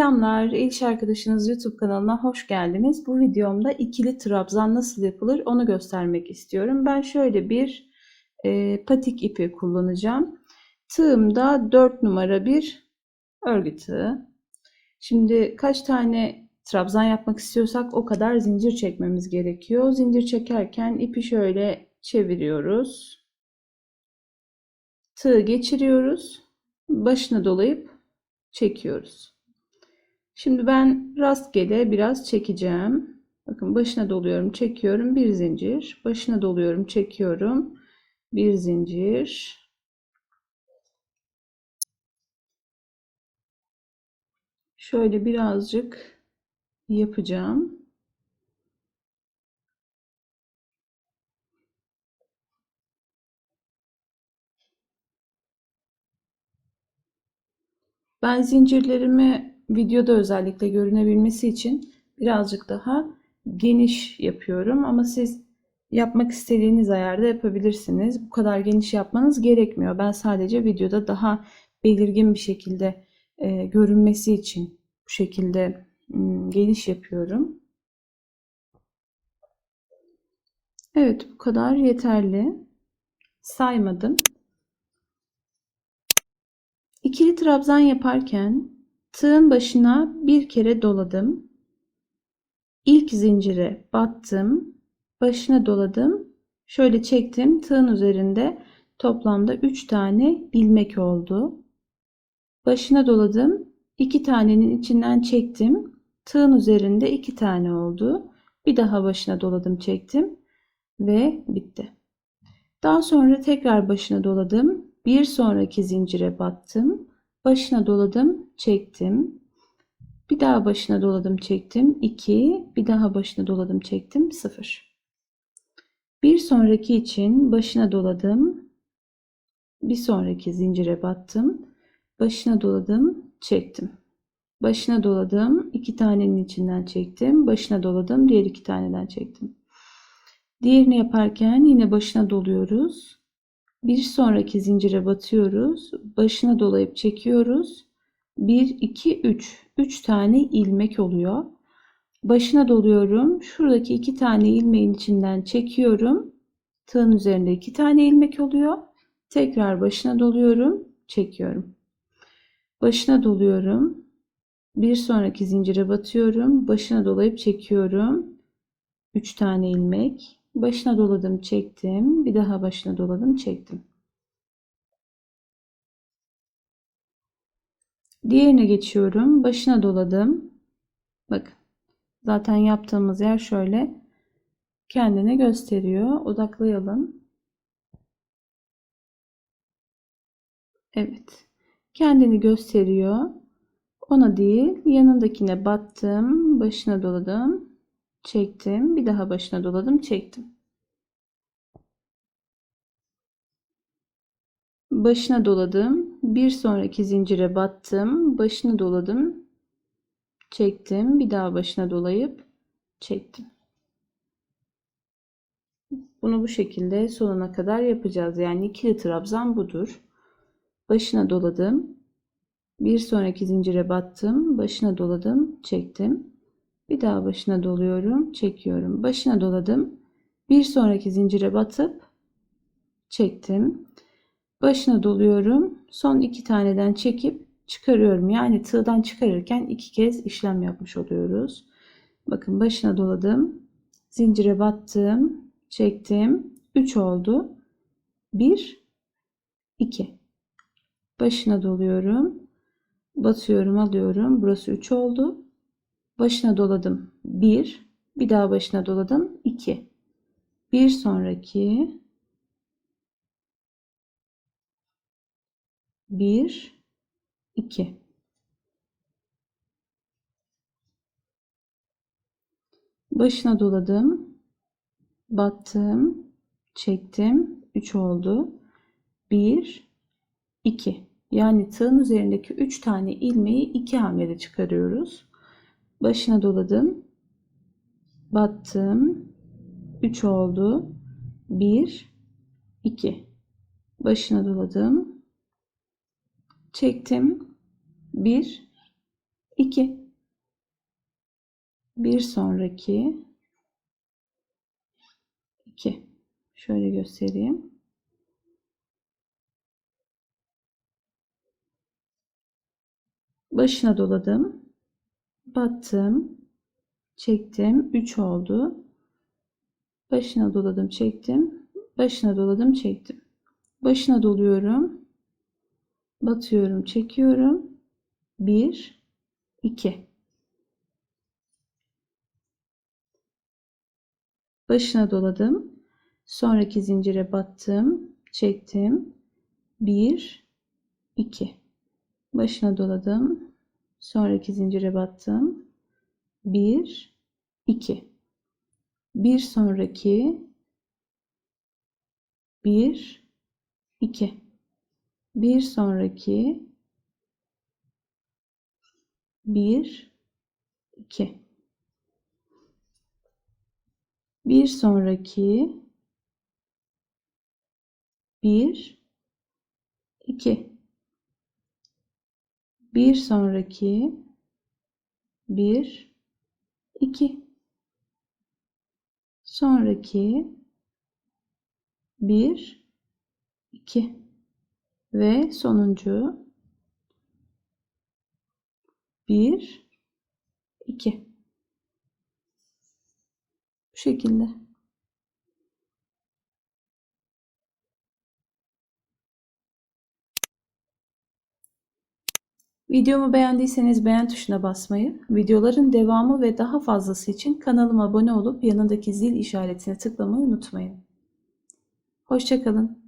Selamlar, El İş Arkadaşınız YouTube kanalına hoş geldiniz. Bu videomda ikili trabzan nasıl yapılır onu göstermek istiyorum. Ben şöyle bir e, patik ipi kullanacağım. Tığımda 4 numara bir örgü tığı. Şimdi kaç tane trabzan yapmak istiyorsak o kadar zincir çekmemiz gerekiyor. Zincir çekerken ipi şöyle çeviriyoruz. Tığı geçiriyoruz. Başına dolayıp çekiyoruz. Şimdi ben rastgele biraz çekeceğim. Bakın başına doluyorum, çekiyorum, bir zincir. Başına doluyorum, çekiyorum, bir zincir. Şöyle birazcık yapacağım. Ben zincirlerimi videoda özellikle görünebilmesi için birazcık daha geniş yapıyorum ama siz yapmak istediğiniz ayarda yapabilirsiniz. Bu kadar geniş yapmanız gerekmiyor. Ben sadece videoda daha belirgin bir şekilde e, görünmesi için bu şekilde m, geniş yapıyorum. Evet bu kadar yeterli. Saymadım. İkili trabzan yaparken tığın başına bir kere doladım. İlk zincire battım. Başına doladım. Şöyle çektim. Tığın üzerinde toplamda 3 tane ilmek oldu. Başına doladım. 2 tanenin içinden çektim. Tığın üzerinde 2 tane oldu. Bir daha başına doladım, çektim ve bitti. Daha sonra tekrar başına doladım. Bir sonraki zincire battım. Başına doladım, çektim. Bir daha başına doladım, çektim. 2. Bir daha başına doladım, çektim. 0. Bir sonraki için başına doladım. Bir sonraki zincire battım. Başına doladım, çektim. Başına doladım. iki tanenin içinden çektim. Başına doladım. Diğer iki taneden çektim. Diğerini yaparken yine başına doluyoruz. Bir sonraki zincire batıyoruz. Başına dolayıp çekiyoruz. 1, 2, 3. 3 tane ilmek oluyor. Başına doluyorum. Şuradaki iki tane ilmeğin içinden çekiyorum. Tığın üzerinde iki tane ilmek oluyor. Tekrar başına doluyorum. Çekiyorum. Başına doluyorum. Bir sonraki zincire batıyorum. Başına dolayıp çekiyorum. 3 tane ilmek. Başına doladım, çektim. Bir daha başına doladım, çektim. Diğerine geçiyorum. Başına doladım. Bakın. Zaten yaptığımız yer şöyle kendini gösteriyor. Odaklayalım. Evet. Kendini gösteriyor. Ona değil, yanındakine battım, başına doladım, çektim. Bir daha başına doladım, çektim. Başına doladım. Bir sonraki zincire battım. Başına doladım. Çektim. Bir daha başına dolayıp çektim. Bunu bu şekilde sonuna kadar yapacağız. Yani ikili trabzan budur. Başına doladım. Bir sonraki zincire battım. Başına doladım. Çektim. Bir daha başına doluyorum, çekiyorum. Başına doladım. Bir sonraki zincire batıp çektim. Başına doluyorum. Son iki taneden çekip çıkarıyorum. Yani tığdan çıkarırken iki kez işlem yapmış oluyoruz. Bakın başına doladım. Zincire battım. Çektim. 3 oldu. 1 2 Başına doluyorum. Batıyorum, alıyorum. Burası 3 oldu. Başına doladım 1. Bir daha başına doladım 2. Bir sonraki 1 2 Başına doladım. Battım. Çektim. 3 oldu. 1 2 Yani tığın üzerindeki 3 tane ilmeği 2 hamlede çıkarıyoruz başına doladım. Battım. 3 oldu. 1 2 başına doladım. Çektim. 1 2 bir sonraki. 2 şöyle göstereyim. Başına doladım. Battım. Çektim. 3 oldu. Başına doladım çektim. Başına doladım çektim. Başına doluyorum batıyorum çekiyorum. 1 2 başına doladım. Sonraki zincire battım çektim. 1 2 başına doladım. Sonraki zincire battım. 1 2 bir sonraki. 1 2 bir sonraki. 1 2 bir sonraki. 1 2 bir sonraki. 1 2 sonraki. 1 2 ve sonuncu 1 2 bu şekilde Videomu beğendiyseniz beğen tuşuna basmayı, videoların devamı ve daha fazlası için kanalıma abone olup yanındaki zil işaretine tıklamayı unutmayın. Hoşçakalın.